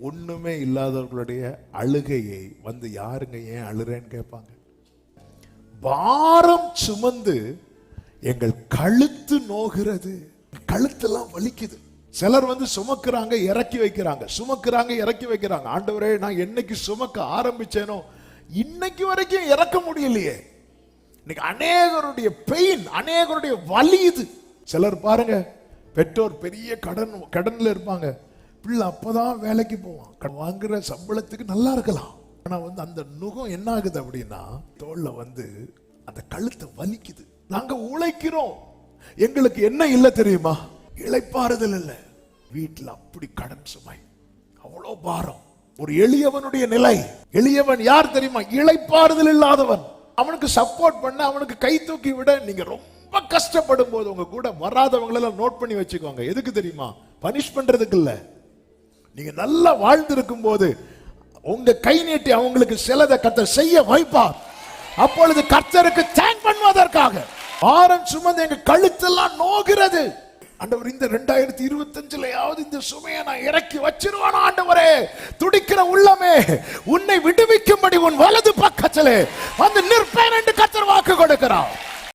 ஒன்றுமே இல்லாதவர்களுடைய அழுகையை வந்து யாருங்க ஏன் அழுறேன்னு கேட்பாங்க? பாரம் சுமந்து எங்கள் கழுத்து நோகிறது. கழுத்தெல்லாம் வலிக்குது. சிலர் வந்து சுமக்கிறாங்க இறக்கி வைக்கிறாங்க. சுமக்கிறாங்க இறக்கி வைக்கிறாங்க. ஆண்டவரே நான் என்னைக்கு சுமக்க ஆரம்பிச்சேனோ இன்னைக்கு வரைக்கும் இறக்க முடியலையே. இன்னைக்கு அநேகருடைய பெயின் அநேகருடைய வலி இது. சிலர் பாருங்க பெற்றோர் பெரிய கடன் கடன்ல இருப்பாங்க. பிள்ளை அப்போதான் வேலைக்கு போவான். வாங்குற சம்பளத்துக்கு நல்லா இருக்கலாம். ஆனா வந்து அந்த நுகம் என்ன ஆகுது அப்படின்னா தோல்ல வந்து அந்த கழுத்தை வலிக்குது. நாங்க உழைக்கிறோம். எங்களுக்கு என்ன இல்லை தெரியுமா? இளைப்பாறுதல் இல்லை. வீட்டில் அப்படி கடன் சுமை. அவ்வளோ பாரம். ஒரு எளியவனுடைய நிலை. எளியவன் யார் தெரியுமா? இளைப்பாறுதல் இல்லாதவன். அவனுக்கு சப்போர்ட் பண்ண அவனுக்கு கை தூக்கி விட நீங்க ரொம்ப கஷ்டப்படும் போது உங்க கூட வராதவங்களெல்லாம் நோட் பண்ணி வச்சுக்கோங்க. எதுக்கு தெரியுமா? பனிஷ் பண்றதுக்கு இல்லை. நீங்க நல்லா வாழ்ந்திருக்கும் போது உங்க கை நீட்டி அவங்களுக்கு சிலதை கத்த செய்ய வைப்பார். அப்பொழுது கர்த்தருக்கு தேங்க் பண்ணுவதற்காக ஆரம் சுமந்து எங்க கழுத்தெல்லாம் நோகிறது. ஆண்டவர் இந்த ரெண்டாயிரத்தி இருபத்தஞ்சுலயாவது இந்த சுமையை நான் இறக்கி வச்சிருவான் ஆண்டவரே. துடிக்கிற உள்ளமே உன்னை விடுவிக்கும்படி உன் வலது பக்கத்திலே வந்து நிற்பேன் என்று கத்தர் வாக்கு கொடுக்கிறான்